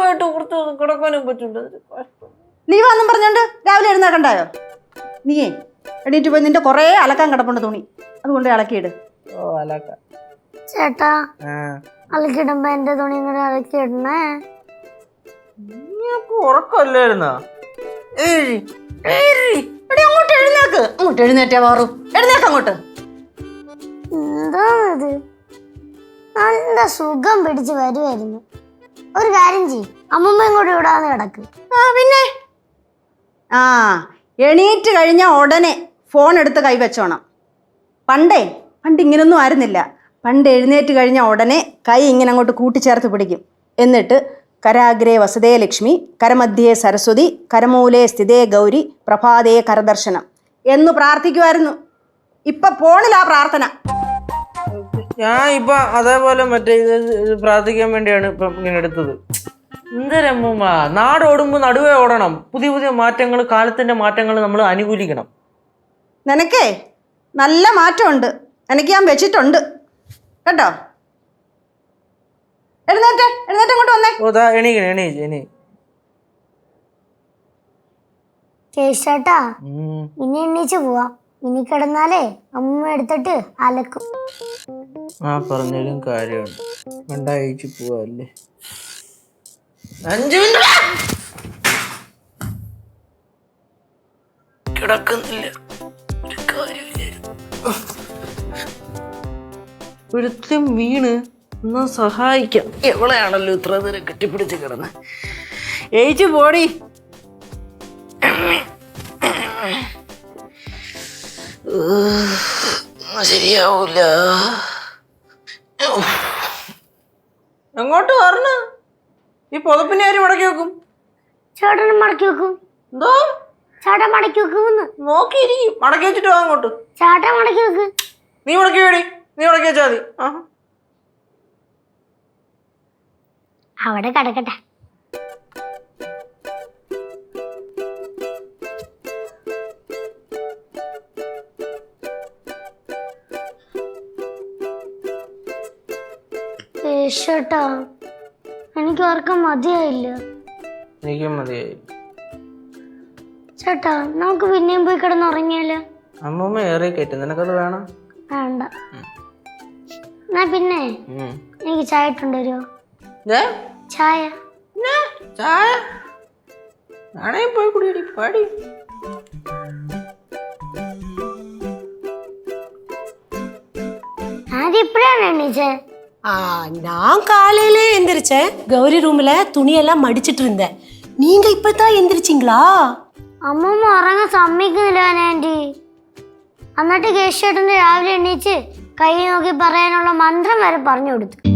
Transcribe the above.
ലീവായിട്ട് ഓർത്ത് കിടക്കാനും പറ്റില്ല. വന്നും പറഞ്ഞോണ്ട് രാവിലെ എഴുന്നേക്കണ്ടായോ നീയേ എണീറ്റ് പോയി നിന്റെ കൊറേ അലക്കാൻ കിടപ്പുണ്ട് തുണി. അതുകൊണ്ട് അലക്കിയിട് ഓ അലക്ക. ചേട്ടാ അലക്കിടുമ്പോ എന്റെ തുണി ഇങ്ങനെ അലക്കിയിടണേ നീ എടി അങ്ങോട്ട് എഴുന്നേക്ക്. അങ്ങോട്ട് എഴുന്നേറ്റേ വാറു. എഴുന്നേക്ക് അങ്ങോട്ട്. എന്താണിത്? നല്ല സുഖം പിടിച്ച് വരുമായിരുന്നു ഒരു കാര്യം ചെയ്യും. അമ്മമ്മയും കൂടി ഇവിടാന്ന് കിടക്ക്. ആ പിന്നെ? ആ എണീറ്റ് കഴിഞ്ഞ ഉടനെ ഫോൺ എടുത്ത് കൈവച്ചോണം പണ്ടേ പണ്ട് ഇങ്ങനൊന്നും ആയിരുന്നില്ല. പണ്ട് എഴുന്നേറ്റ് കഴിഞ്ഞ ഉടനെ കൈ ഇങ്ങനെ അങ്ങോട്ട് കൂട്ടിച്ചേർത്ത് പിടിക്കും. എന്നിട്ട് കരാഗ്രേ വസുദേ ലക്ഷ്മി കരമധ്യേ സരസ്വതി കരമൂലേ സ്ഥിതേ ഗൗരി പ്രഭാതേ കരദർശനം എന്ന് പ്രാർത്ഥിക്കുമായിരുന്നു ഇപ്പൊ ഫോണിലാ പ്രാർത്ഥന. ഞാൻ ഇപ്പൊ അതേപോലെ മറ്റേ ഇത് പ്രാർത്ഥിക്കാൻ വേണ്ടിയാണ് ഇപ്പൊ ഇങ്ങനെ എടുത്തത്. എന്തരമ്മ നാട് ഓടുമ്പോ നടുവേ ഓടണം. പുതിയ പുതിയ മാറ്റങ്ങൾ കാലത്തിന്റെ മാറ്റങ്ങൾ നമ്മൾ അനുകൂലിക്കണം. നിനക്കേ നല്ല മാറ്റമുണ്ട്. എനിക്ക് ഞാൻ വെച്ചിട്ടുണ്ട്. കേട്ടോ? എഴുന്നേറ്റ് എഴുന്നേറ്റ് അങ്ങോട്ട് വന്നേ. ഓ ദാ എണീക്കണം എണീച്ച് എണീ ചേട്ടാ ഉം. ഇനി എണ്ണീച്ച് പോവാം. ഇനി കിടന്നാലേ അമ്മ എടുത്തിട്ട് അലക്കും. ആ പറഞ്ഞാലും കാര്യമാണ്. കണ്ട അയച്ചു പോവല്ലേ? അഞ്ചു കിടക്കുന്നില്ല. ഒരുത്തും വീണ് എന്നാ സഹായിക്കാം. എവളെയാണല്ലോ ഇത്ര നേരം കെട്ടിപ്പിടിച്ച് കിടന്ന്? ഏച്ചു പോടി. ശരിയാവൂല. എങ്ങോട്ട് വരണ? ഈ പുതപ്പിനെ ആര് മടക്കി വെക്കും? ചേട്ടനും മടക്കി വെക്കും. എന്തോ? ചേട്ടൻ മടക്കി വെക്കുമെന്ന്. നോക്കിയിരിക്കും മടക്കി വെച്ചിട്ട് വാ അങ്ങോട്ട്. ചേട്ടൻ മടക്കി വെക്ക്. നീ മടക്കി വേടി. നീ മടക്കി വെച്ചാൽ മതി. ആ അവിടെ കിടക്കട്ടെ. ചേട്ടാ എനിക്ക് ഉറക്കം മതിയായില്ല. എനിക്കും മതിയായി. ചേട്ടാ നമുക്ക് പിന്നെയും പോയി കിടന്നുറങ്ങിയാലോ അമ്മൂമ്മ ഏറെ കയറ്റും. നിനക്കത് വേണം? വേണ്ട. എന്നാ പിന്നെ എനിക്ക് ചായ ഇട്ടുണ്ടോ ചായ. ചായ. ആണേ പോയി കുടിയടി പാടി. ആദ്യം ഇപ്പഴാണ് ஆ, நான் காலையிலே எந்திரிச்சேன் கௌரி ரூம்ல துணியெல்லாம் மடிச்சிட்டு இருந்தேன் நீங்க இப்பதான் எந்திரிச்சிங்களா അമ്മമ്മ ഉറങ്ങാൻ സമ്മതിക്കുന്നില്ല ആന്റി എന്നിട്ട് കേശേട്ടന് രാവിലെ എണ്ണീച്ച് കൈ നോക്കി പറയാനുള്ള മന്ത്രം വരെ പറഞ്ഞു കൊടുത്തു